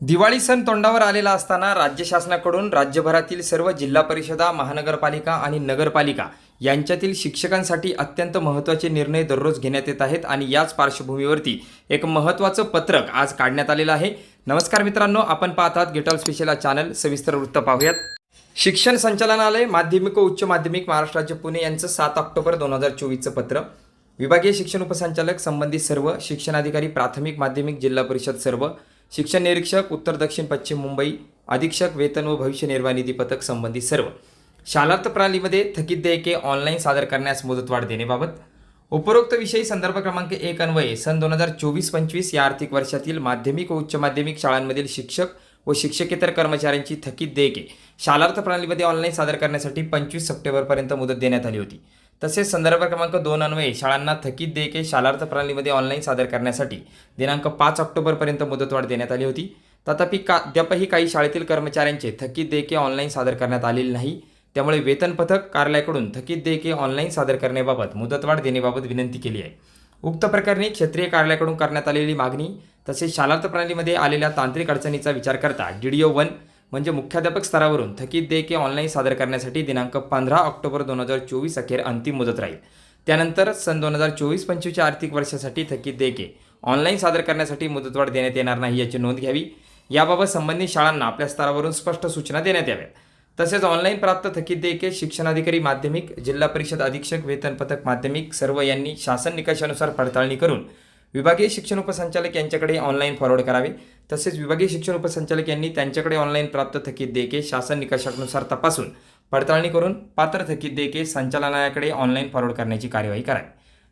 दिवाळी सण तोंडावर आलेला असताना राज्य शासनाकडून राज्यभरातील सर्व जिल्हा परिषदा महानगरपालिका आणि नगरपालिका यांच्यातील शिक्षकांसाठी अत्यंत महत्त्वाचे निर्णय दररोज घेण्यात येत आहेत आणि याच पार्श्वभूमीवरती एक महत्त्वाचं पत्रक आज काढण्यात आलेलं आहे. नमस्कार मित्रांनो आपण पाहतात गेटॉल स्पेशल चॅनल सविस्तर वृत्त पाहूयात. शिक्षण संचालनालय माध्यमिक व उच्च माध्यमिक महाराष्ट्र राज्य पुणे यांचं सात ऑक्टोबर दोन हजार चोवीसचं पत्र. विभागीय शिक्षण उपसंचालक संबंधित सर्व शिक्षणाधिकारी प्राथमिक माध्यमिक जिल्हा परिषद सर्व शिक्षण निरीक्षक उत्तर दक्षिण पश्चिम मुंबई अधीक्षक वेतन व भविष्य निर्वाह निधी पथक संबंधित सर्व. शालार्थ प्रणालीमध्ये थकीत देयके ऑनलाईन सादर करण्यास मुदतवाढ देण्याबाबत. उपरोक्त विषयी संदर्भ क्रमांक एक अन्वये. सन दोन हजार चोवीस पंचवीस या आर्थिक वर्षातील माध्यमिक व उच्च माध्यमिक शाळांमधील शिक्षक व शिक्षकेतर कर्मचाऱ्यांची थकीत देयके. शालार्थ प्रणालीमध्ये ऑनलाईन सादर करण्यासाठी पंचवीस सप्टेंबरपर्यंत मुदत देण्यात आली होती. तसेच संदर्भ क्रमांक दोन अन्वये शाळांना थकीत देयके शालार्थ प्रणालीमध्ये ऑनलाईन सादर करण्यासाठी दिनांक पाच ऑक्टोबरपर्यंत मुदतवाढ देण्यात आली होती. तथापि का अद्यापही काही शाळेतील कर्मचाऱ्यांचे थकीत देयके ऑनलाईन सादर करण्यात आलेले नाही. त्यामुळे वेतन पथक कार्यालयाकडून थकीत देयके ऑनलाईन सादर करण्याबाबत मुदतवाढ देण्याबाबत विनंती केली आहे. उक्त प्रकरणी क्षेत्रीय कार्यालयाकडून करण्यात आलेली मागणी तसेच शालार्थ प्रणालीमध्ये आलेल्या तांत्रिक अडचणीचा विचार करता डी डी ओ वन म्हणजे मुख्याध्यापक स्तरावरून थकीत देयके ऑनलाईन सादर करण्यासाठी दिनांक पंधरा ऑक्टोबर दोन हजार चोवीस अखेर अंतिम मुदत राहील. त्यानंतर सन दोन हजार चोवीस पंचवीसच्या आर्थिक वर्षासाठी थकीत देयके ऑनलाईन सादर करण्यासाठी मुदतवाढ देण्यात येणार नाही याची नोंद घ्यावी. याबाबत संबंधित शाळांना आपल्या स्तरावरून स्पष्ट सूचना देण्यात याव्यात. तसेच ऑनलाईन प्राप्त थकीत देयके शिक्षणाधिकारी माध्यमिक जिल्हा परिषद अधीक्षक वेतन पथक माध्यमिक सर्व यांनी शासन निकषानुसार पडताळणी करून विभागीय शिक्षण उपसंचालक यांच्याकडे ऑनलाईन फॉरवर्ड करावे. तसेच विभागीय शिक्षण उपसंचालक यांनी त्यांच्याकडे ऑनलाईन प्राप्त थकीत देयके शासन निकषानुसार तपासून पडताळणी करून पात्र थकीत देयके संचालनालयाकडे ऑनलाईन फॉरवर्ड करण्याची कार्यवाही करावी.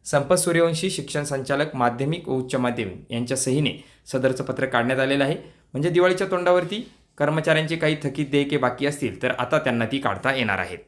संपत सूर्यवंशी शिक्षण संचालक माध्यमिक व उच्च माध्यमिक यांच्या सहीने सदरचं पत्र काढण्यात आलेलं आहे. म्हणजे दिवाळीच्या तोंडावरती कर्मचाऱ्यांचे काही थकीत देयके बाकी असतील तर आता त्यांना ती काढता येणार आहेत.